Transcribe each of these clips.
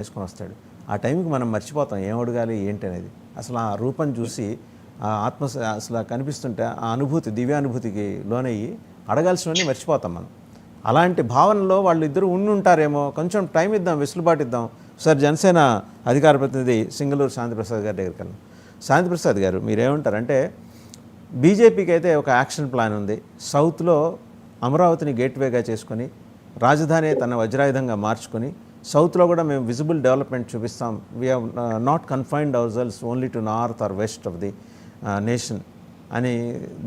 వేసుకొని వస్తాడు. ఆ టైంకి మనం మర్చిపోతాం ఏం అడగాలి ఏంటి అనేది. అసలు ఆ రూపం చూసి ఆ ఆత్మ అసలు కనిపిస్తుంటే ఆ అనుభూతి దివ్యానుభూతికి లోనయ్యి అడగాల్సినవన్నీ మర్చిపోతాం మనం. అలాంటి భావనలో వాళ్ళు ఇద్దరు ఉండి ఉంటారేమో కొంచెం టైం ఇద్దాం వెసులుబాటు ఇద్దాం. సార్ జనసేన అధికార ప్రతినిధి సింగళూరు శాంతిప్రసాద్ గారి దగ్గరికి వెళ్ళాం శాంతిప్రసాద్ గారు మీరేమంటారంటే బీజేపీకి అయితే ఒక యాక్షన్ ప్లాన్ ఉంది. సౌత్లో అమరావతిని గేట్వేగా చేసుకొని రాజధాని తన వజ్రాయుధంగా మార్చుకొని సౌత్లో కూడా మేము విజిబుల్ డెవలప్మెంట్ చూపిస్తాం. We have not confined our cells only to north or west of the nation అని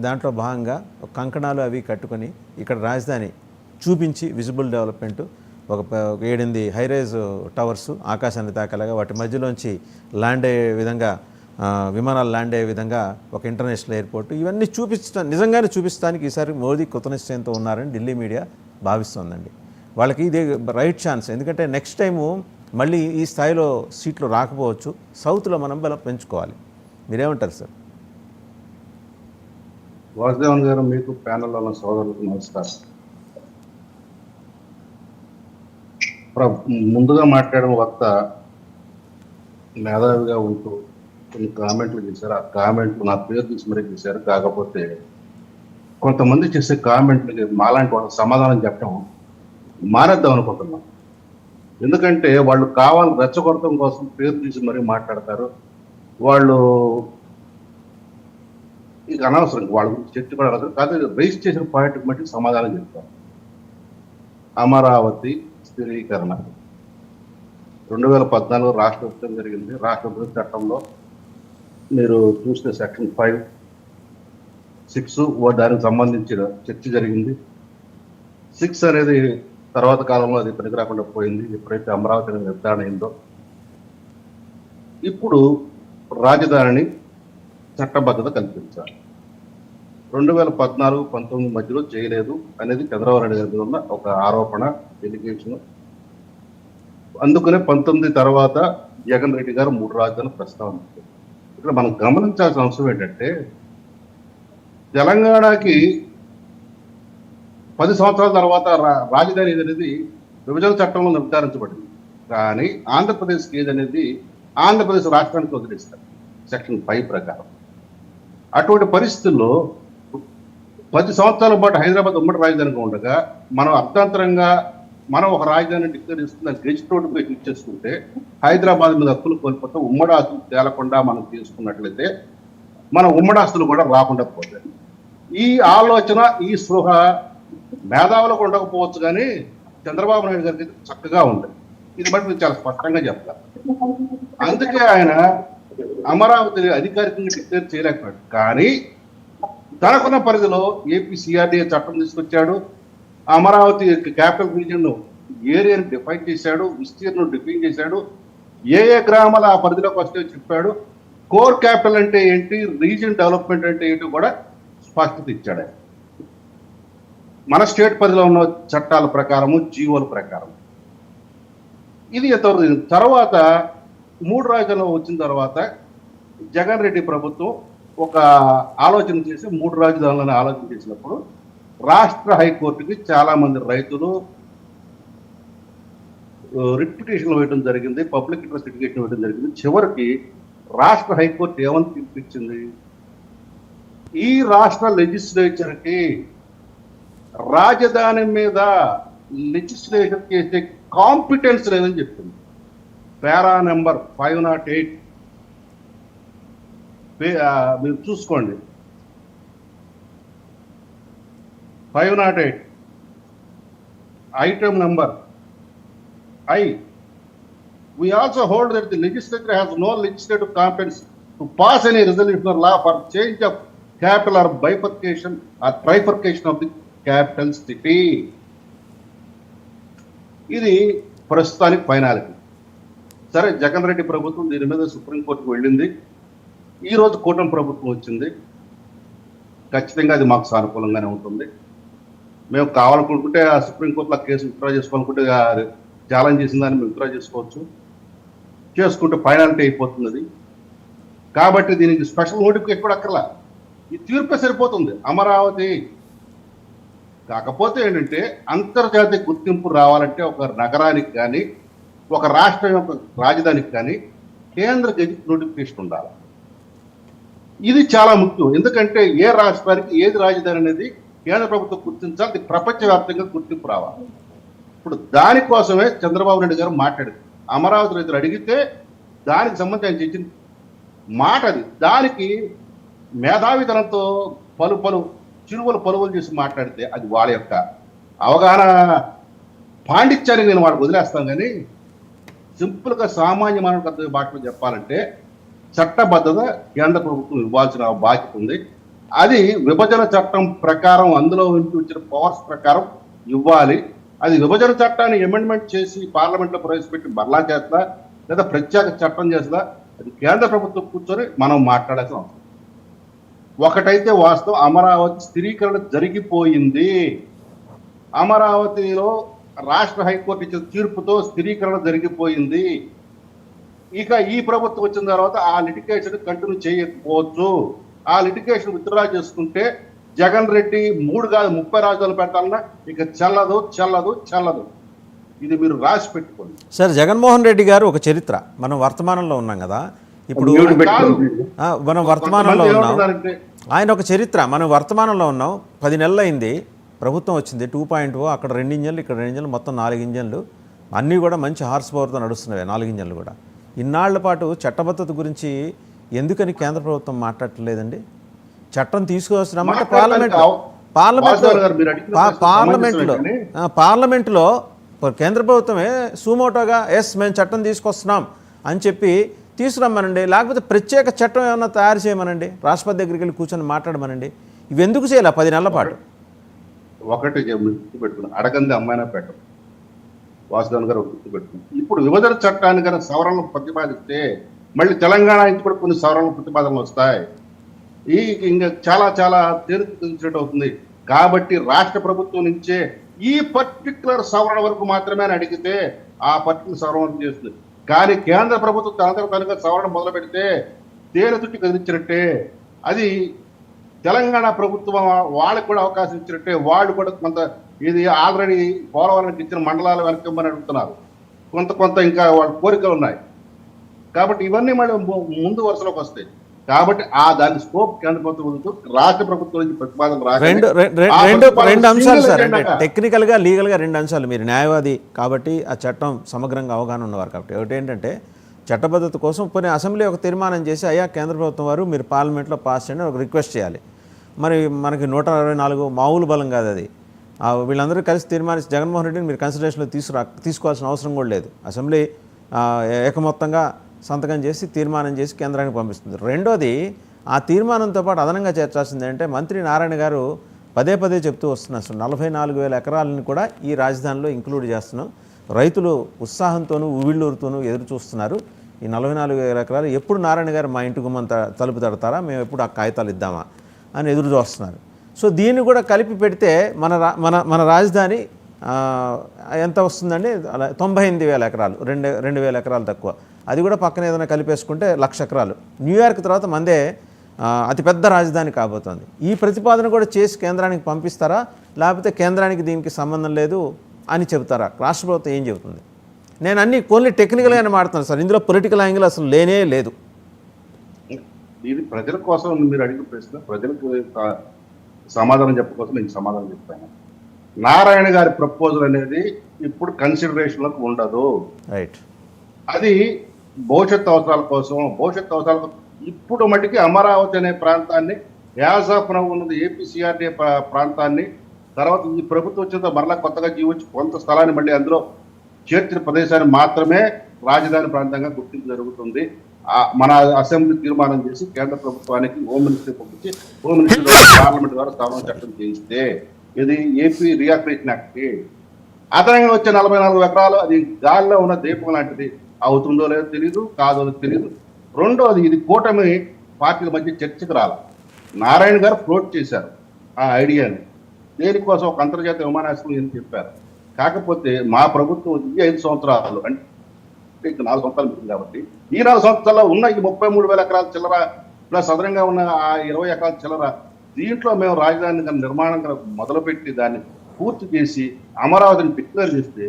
దాంట్లో భాగంగా కంకణాలు అవి కట్టుకొని ఇక్కడ రాజధాని చూపించి విజిబుల్ డెవలప్మెంట్ ఒక ఏడెనిమిది హైరైజ్ టవర్స్ ఆకాశాన్ని తాకలాగా వాటి మధ్యలోంచి ల్యాండ్ అయ్యే విధంగా విమానాలు ల్యాండ్ అయ్యే విధంగా ఒక ఇంటర్నేషనల్ ఎయిర్పోర్ట్ ఇవన్నీ చూపిస్తా నిజంగానే చూపిస్తానికి ఈసారి మోదీ కృత నిశ్చయంతో ఉన్నారని ఢిల్లీ మీడియా భావిస్తోందండి. వాళ్ళకి ఇది రైట్ ఛాన్స్ ఎందుకంటే నెక్స్ట్ టైము మళ్ళీ ఈ స్థాయిలో సీట్లు రాకపోవచ్చు. సౌత్లో మనం బలం పెంచుకోవాలి. మీరేమంటారు సార్ వాసుదేవన్ గారు మీకు ప్యానల్ ఉన్న సోదరులకు నమస్కారం. ప్ర- ముందుగా మాట్లాడిన వక్త మేధావిగా ఉంటూ కొన్ని కామెంట్లు చేశారు. ఆ కామెంట్లు నా పేరు తీసి మరీ చేశారు. కాకపోతే కొంతమంది చేసే కామెంట్లకి మాలాంటి వాళ్ళకి సమాధానం చెప్పడం మానేద్దాం అనుకుంటున్నాం. ఎందుకంటే వాళ్ళు కావాలి రెచ్చగొడటం కోసం పేరు తీసి మరీ మాట్లాడతారు. వాళ్ళు ఇక అనవసరం వాళ్ళ గురించి చర్చ కూడా అనవసరం కాదు రిజిస్ట్రేషన్ చేసిన పాయింట్ బట్టి సమాధానం చెప్తాం. అమరావతి స్థిరీకరణ. రెండు వేల పద్నాలుగు రాష్ట్ర ప్రభుత్వం జరిగింది. రాష్ట్ర ప్రభుత్వ చట్టంలో మీరు చూస్తే సెక్షన్ ఫైవ్ సిక్స్ దానికి సంబంధించిన చర్చ జరిగింది. సిక్స్ అనేది తర్వాత కాలంలో అది పనికి రాకుండా పోయింది. ఎప్పుడైతే అమరావతి నిర్ధారణ అయిందో. ఇప్పుడు రాజధానిని చట్టబద్ధత కల్పించాలి. రెండు వేల పద్నాలుగు పంతొమ్మిది మధ్యలో చేయలేదు అనేది చంద్రబాబు నాయుడు గారి మీద ఉన్న ఒక ఆరోపణ ఎలిగేషన్. అందుకనే పంతొమ్మిది తర్వాత జగన్ రెడ్డి గారు మూడు రాజధానులు ప్రస్తావించారు ఇక్కడ మనం గమనించాల్సిన అంశం ఏంటంటే తెలంగాణకి పది సంవత్సరాల తర్వాత రా- రాజధాని ఏదనేది అనేది విభజన చట్టంలో నిర్ధారించబడింది. కానీ ఆంధ్రప్రదేశ్కి ఏదనేది అనేది ఆంధ్రప్రదేశ్ రాష్ట్రానికి వదిలేస్తారు సెక్షన్ ఫైవ్ ప్రకారం. అటువంటి పరిస్థితుల్లో పది సంవత్సరాల పాటు హైదరాబాద్ ఉమ్మడి రాజధానిగా ఉండగా మనం అర్థాంతరంగా మనం ఒక రాజధాని డిక్లేర్ చేసుకుని దాన్ని గెజిట్ నోటిఫికేషన్ ఇచ్చేసుకుంటే హైదరాబాద్ మీద హక్కులు కోల్పోతే ఉమ్మడి ఆస్తులు తేలకుండా మనం తీసుకున్నట్లయితే మన ఉమ్మడి ఆస్తులు కూడా రాకుండా పోతాయి. ఈ ఆలోచన ఈ స్పృహ మేధావులకు ఉండకపోవచ్చు కానీ చంద్రబాబు నాయుడు గారికి చక్కగా ఉంది. ఇది బట్టి నేను చాలా స్పష్టంగా చెప్తాను. అందుకే ఆయన అమరావతిని అధికారికంగా డిక్లేర్ చేయలేకపోయాడు. కానీ తనకున్న పరిధిలో ఏపీ సిఆర్డీఏ చట్టం తీసుకొచ్చాడు. అమరావతి క్యాపిటల్ రీజియన్ ఏరియాని డిఫైన్ చేశాడు. విస్తీర్ణం డిఫైన్ చేశాడు. ఏ ఏ గ్రామాల ఆ పరిధిలోకి వస్తే చెప్పాడు. కోర్ క్యాపిటల్ అంటే ఏంటి? రీజన్ డెవలప్మెంట్ అంటే ఏంటి కూడా స్పష్టత ఇచ్చాడు ఆయన. మన స్టేట్ పరిధిలో ఉన్న చట్టాల ప్రకారము జీవోల ప్రకారం ఇది ఎంతవరకు తర్వాత మూడు రాజధానులు వచ్చిన తర్వాత జగన్ రెడ్డి ప్రభుత్వం ఒక ఆలోచన చేసి మూడు రాజధానులను ఆలోచన చేసినప్పుడు రాష్ట్ర హైకోర్టుకి చాలామంది రైతులు రిప్యుటేషన్లు వేయడం జరిగింది పబ్లిక్ ఇంట్రెస్ట్ లిటిగేషన్ వేయడం జరిగింది. చివరికి రాష్ట్ర హైకోర్టు ఏమని తీర్పిచ్చింది ఈ రాష్ట్ర లెజిస్లేచర్కి రాజధాని మీద లెజిస్లేషన్ చేసే కాంపిటెన్స్ లేదని చెప్తుంది para number five naught eight మీరు చూసుకోండి five naught eight item number I we also hold that the legislature has no legislative competence to pass any resolution or law for change of capital or bifurcation or trifurcation of the capital city. ఇది ప్రస్తుతానికి finality. సరే జగన్ రెడ్డి ప్రభుత్వం దీని మీద సుప్రీంకోర్టుకు వెళ్ళింది. ఈరోజు కూటమి ప్రభుత్వం వచ్చింది. ఖచ్చితంగా అది మాకు సానుకూలంగానే ఉంటుంది. మేము కావాలనుకుంటే ఆ సుప్రీంకోర్టులో కేసు విత్డ్రా చేసుకోవాలనుకుంటే ఛాలెంజ్ చేసిన దాన్ని మేము విత్డ్రా చేసుకోవచ్చు. చేసుకుంటే ఫైనాలిటీ అయిపోతుంది అది. కాబట్టి దీనికి స్పెషల్ నోటిఫికేషన్ కూడా అక్కర్లా ఈ తీర్పే సరిపోతుంది. అమరావతి కాకపోతే ఏంటంటే అంతర్జాతీయ గుర్తింపు రావాలంటే ఒక నగరానికి కానీ ఒక రాష్ట్రం యొక్క రాజధానికి కానీ కేంద్ర గెజిట్ నోటిఫికేషన్ ఉండాలి. ఇది చాలా ముఖ్యం. ఎందుకంటే ఏ రాష్ట్రానికి ఏది రాజధాని అనేది కేంద్ర ప్రభుత్వం గుర్తించాలి ప్రపంచవ్యాప్తంగా గుర్తింపు రావాలి. ఇప్పుడు దానికోసమే చంద్రబాబు నాయుడు గారు మాట్లాడారు. అమరావతి రైతులు అడిగితే దానికి సంబంధించి ఆయన మాట అది దానికి మేధావితనంతో పలు పలు చిరువలు పలువులు చేసి మాట్లాడితే అది వాళ్ళ యొక్క అవగాహన పాండిత్యాన్ని నేను వాడికి వదిలేస్తాను కానీ సింపుల్గా సామాన్య మానవ భాషలో చెప్పాలంటే చట్టబద్ధత కేంద్ర ప్రభుత్వం ఇవ్వాల్సిన బాధ్యత ఉంది. అది విభజన చట్టం ప్రకారం అందులో ఉంచి వచ్చిన పవర్స్ ప్రకారం ఇవ్వాలి. అది విభజన చట్టాన్ని అమెండ్మెంట్ చేసి పార్లమెంట్లో ప్రవేశపెట్టి మరలా చేస్తా లేదా ప్రత్యేక చట్టం చేస్తా అది కేంద్ర ప్రభుత్వం కూర్చొని మనం మాట్లాడాల్సిన అవసరం. ఒకటైతే వాస్తవం అమరావతి స్థిరీకరణ జరిగిపోయింది. అమరావతిలో రాష్ట్ర హైకోర్టు ఇచ్చిన తీర్పుతో స్థిరీకరణ జరిగిపోయింది. ఇక ఈ ప్రభుత్వం వచ్చిన తర్వాత ఆ లిటికేషన్ కంటిన్యూ చేయకపోవచ్చు. ఆ లిటికేషన్ విత్డ్రా చేసుకుంటే జగన్ రెడ్డి మూడు కాదు ముప్పై రాజధానులు పెట్టాలన్నా ఇక చల్లదు చల్లదు చల్లదు. ఇది మీరు రాసి పెట్టుకోండి. సార్ జగన్మోహన్ రెడ్డి గారు ఒక చరిత్ర. మనం వర్తమానంలో ఉన్నాం కదా. ఇప్పుడు మనం వర్తమానంలో ఉన్నాం. ఆయన ఒక చరిత్ర. మనం వర్తమానంలో ఉన్నాం. పది నెలలు అయింది ప్రభుత్వం వచ్చింది. టూ పాయింట్ ఓ అక్కడ రెండు ఇంజన్లు ఇక్కడ రెండు ఇంజన్లు మొత్తం నాలుగు ఇంజన్లు. అన్నీ కూడా మంచి హార్స్ పవర్తో నడుస్తున్నవి నాలుగు ఇంజన్లు కూడా. ఇన్నాళ్ళ పాటు చట్టబద్ధత గురించి ఎందుకని కేంద్ర ప్రభుత్వం మాట్లాడట్లేదండి? చట్టం తీసుకువస్తున్నామంటే పార్లమెంట్. అవ- పార్లమెంట్లో పార్లమెంట్లో కేంద్ర ప్రభుత్వమే సుమోటోగా ఎస్ మేము చట్టం తీసుకొస్తున్నాం అని చెప్పి తీసుకురమ్మనండి. లేకపోతే ప్రత్యేక చట్టం ఏమన్నా తయారు చేయమనండి. రాష్ట్రపతి దగ్గరికి వెళ్ళి కూర్చొని మాట్లాడమనండి. ఇవి ఎందుకు చేయాలి పది నెలల పాటు. ఒకటి గుర్తు పెట్టుకున్నాను అడగంది అమ్మాయినా పెట్టం వాసుదేవన్ గారు గుర్తు ఇప్పుడు విభజన చట్టాన్ని కనుక సవరణలు ప్రతిపాదిస్తే మళ్ళీ తెలంగాణ నుంచి కూడా కొన్ని సవరణలు ప్రతిపాదనలు వస్తాయి. ఈ ఇంకా చాలా చాలా తేలికలు అవుతుంది. కాబట్టి రాష్ట్ర ప్రభుత్వం నుంచే ఈ పర్టికులర్ సవరణ వరకు మాత్రమే అడిగితే ఆ పర్టికులర్ సవరణ చేస్తుంది? కానీ కేంద్ర ప్రభుత్వం తనంతట తనగా సవరణ మొదలు పెడితే తేనె చుట్టి కదిలించినట్టే. అది తెలంగాణ ప్రభుత్వం వాళ్ళకు కూడా అవకాశం ఇచ్చినట్టే. వాళ్ళు కూడా కొంత ఇది ఆల్రెడీ పోలవరానికి ఇచ్చిన మండలాలు వెనకమ్మని అడుగుతున్నారు. కొంత కొంత ఇంకా వాళ్ళ కోరికలు ఉన్నాయి. కాబట్టి ఇవన్నీ మళ్ళీ ముందు వరుసలోకి వస్తాయి. కాబట్టి ఆ దాని స్కోప్ కేంద్ర ప్రభుత్వం వదులుతూ రాష్ట్ర ప్రభుత్వం నుంచి ప్రతిపాదన రెండు రెండు రెండు అంశాలు సార్ అంటే గా. టెక్నికల్గా లీగల్గా రెండు అంశాలు. మీరు న్యాయవాది కాబట్టి ఆ చట్టం సమగ్రంగా అవగాహన ఉన్నవారు కాబట్టి. ఒకటి ఏంటంటే చట్టబద్ధత కోసం కొన్ని అసెంబ్లీ ఒక తీర్మానం చేసి అయ్యా కేంద్ర ప్రభుత్వం వారు మీరు పార్లమెంట్లో పాస్ చేయండి ఒక రిక్వెస్ట్ చేయాలి. మరి మనకి నూట అరవై నాలుగు మామూలు బలం కాదు అది. ఆ వీళ్ళందరూ కలిసి తీర్మానించి జగన్మోహన్ రెడ్డిని మీరు కన్సిడరేషన్లో తీసుకురా తీసుకోవాల్సిన అవసరం కూడా లేదు. అసెంబ్లీ ఏకమొత్తంగా సంతకం చేసి తీర్మానం చేసి కేంద్రానికి పంపిస్తుంది. రెండోది ఆ తీర్మానంతో పాటు అదనంగా చేర్చాల్సింది ఏంటంటే మంత్రి నారాయణ గారు పదే పదే చెప్తూ వస్తున్నారు. అసలు నలభై నాలుగు వేల ఎకరాలను కూడా ఈ రాజధానిలో ఇంక్లూడ్ చేస్తున్నాం. రైతులు ఉత్సాహంతోనూ ఉవిళ్ళూరుతోనూ ఎదురు చూస్తున్నారు. ఈ నలభై నాలుగు వేల ఎకరాలు ఎప్పుడు నారాయణ గారు మా ఇంటి గుమ్మం తలుపు తడతారా? మేము ఎప్పుడు ఆ కాగితాలు ఇద్దామా? అని ఎదురు చూస్తున్నారు. సో దీన్ని కూడా కలిపి పెడితే మన రా మన మన రాజధాని ఎంత వస్తుందండి? అలా తొంభై ఎనిమిది వేల ఎకరాలు రెండు రెండు వేల ఎకరాలు తక్కువ. అది కూడా పక్కన ఏదైనా కలిపేసుకుంటే లక్ష ఎకరాలు. న్యూయార్క్ తర్వాత మందే అతిపెద్ద రాజధాని కాబోతోంది. ఈ ప్రతిపాదన కూడా చేసి కేంద్రానికి పంపిస్తారా? లేకపోతే కేంద్రానికి దీనికి సంబంధం లేదు అని చెబుతారా? రాష్ట్ర ప్రభుత్వం ఏం చెబుతుంది? నేను అన్ని ఓన్లీ టెక్నికల్గానే మాడుతున్నాను సార్. ఇందులో పొలిటికల్ యాంగిల్ అసలు లేనే లేదు. ఇది ప్రజల కోసం మీరు అడిగిన ప్రశ్న ప్రజలకు సమాధానం చెప్ప కోసం నేను సమాధానం చెప్తాను. నారాయణ గారి ప్రపోజల్ అనేది ఇప్పుడు కన్సిడరేషన్లోకి ఉండదు. రైట్ అది భవిష్యత్ అవసరాల కోసం భవిష్యత్ అవసరాల కోసం ఇప్పుడు మటుకి అమరావతి అనే ప్రాంతాన్ని యాజ్ ఆఫ్ నవ్ ఉన్నది ఏపీసీఆర్డీ ప్రాంతాన్ని తర్వాత ఈ ప్రభుత్వం వచ్చిన మరలా కొత్తగా జీవించి కొంత స్థలాన్ని మళ్ళీ అందులో చేర్చిన ప్రదేశాన్ని మాత్రమే రాజధాని ప్రాంతంగా గుర్తింపు జరుగుతుంది. మన అసెంబ్లీ తీర్మానం చేసి కేంద్ర ప్రభుత్వానికి హోమ్ మినిస్టర్ పంపించి హోమ్ మినిస్టర్ పార్లమెంట్ ద్వారా స్థానం చట్టం చేయిస్తే ఇది ఏపీ రియాక్రేషన్ యాక్ట్. అదనంగా వచ్చే నలభై నాలుగు ఎకరాలు అది గాల్లో ఉన్న దీపం లాంటిది. అవుతుందో లేదో తెలియదు కాదో తెలియదు రెండోది ఇది కూటమి పార్టీల మధ్య చర్చకు రాల. నారాయణ గారు ఫ్లోట్ చేశారు ఆ ఐడియాని. దేనికోసం ఒక అంతర్జాతీయ విమానాశ్రయం అని చెప్పారు. కాకపోతే మా ప్రభుత్వం ఈ ఐదు సంవత్సరాలు అంటే ఇంకా నాలుగు సంవత్సరాలు మిగిలింది కాబట్టి ఈ నాలుగు సంవత్సరాల్లో ఉన్న ఈ ముప్పై మూడు వేల ఎకరాల చిల్లర ప్లస్ అదనంగా ఉన్న ఆ ఇరవై ఎకరాల చిల్లర దీంట్లో మేము రాజధాని నిర్మాణం మొదలుపెట్టి దాన్ని పూర్తి చేసి అమరావతిని డిక్లేర్ చేస్తే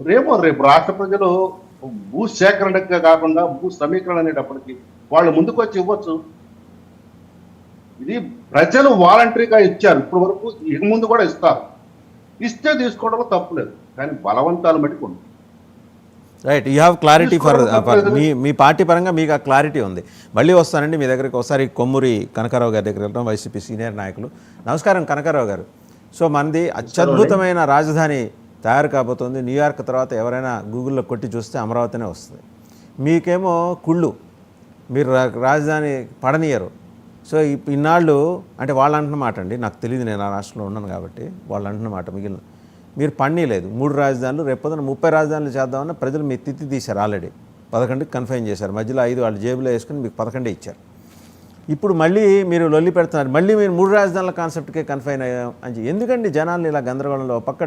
రేపు రేపు రాష్ట్ర ప్రజలు భూ సేకరణగా కాకుండా భూ సమీకరణ అనేటప్పటికి వాళ్ళు ముందుకు వచ్చి ఇవ్వచ్చు. ఇది ప్రజలు వాలంటరీగా ఇచ్చారు. ఇప్పటి వరకు ఇక ముందు కూడా ఇస్తారు. ఇస్తే తీసుకోవడంలో తప్పులేదు కానీ బలవంతాలు మటుకు ఉంది. Right you have clarity for. మీ మీ పార్టీ పరంగా మీకు ఆ క్లారిటీ ఉంది. మళ్ళీ వస్తానండి మీ దగ్గరికి ఒకసారి కొమ్మూరి కనకారావు గారి దగ్గర వెళ్తాం వైసీపీ సీనియర్ నాయకులు. నమస్కారం కనకారావు గారు. సో మనది అత్యద్భుతమైన రాజధాని తయారు కాబోతుంది. న్యూయార్క్ తర్వాత ఎవరైనా గూగుల్లో కొట్టి చూస్తే అమరావతినే వస్తుంది. మీకేమో కుళ్ళు. మీరు రా- రాజధాని పడనీయరు. సో ఇన్నాళ్ళు అంటే వాళ్ళు అంటున్నమాట అండి. నాకు తెలియదు నేను ఆ రాష్ట్రంలో ఉన్నాను కాబట్టి వాళ్ళు అంటున్నమాట మిగిలిన. మీరు పన్నీలేదు మూడు రాజధానులు రేపొద్దున ముప్పై రాజధానులు చేద్దామన్న ప్రజలు మీ తిత్తి తీశారు ఆల్రెడీ. పదకొండుకి కన్ఫైన్ చేశారు. మధ్యలో ఐదు వాళ్ళు జేబులో వేసుకుని మీకు పదకొండే ఇచ్చారు. ఇప్పుడు మళ్ళీ మీరు లొల్లి పెడుతున్నారు. మళ్ళీ మీరు మూడు రాజధానుల కాన్సెప్ట్కే కన్ఫైన్ అయ్యాం అని ఎందుకండి జనాలు ఇలా గందరగోళంలో పక్క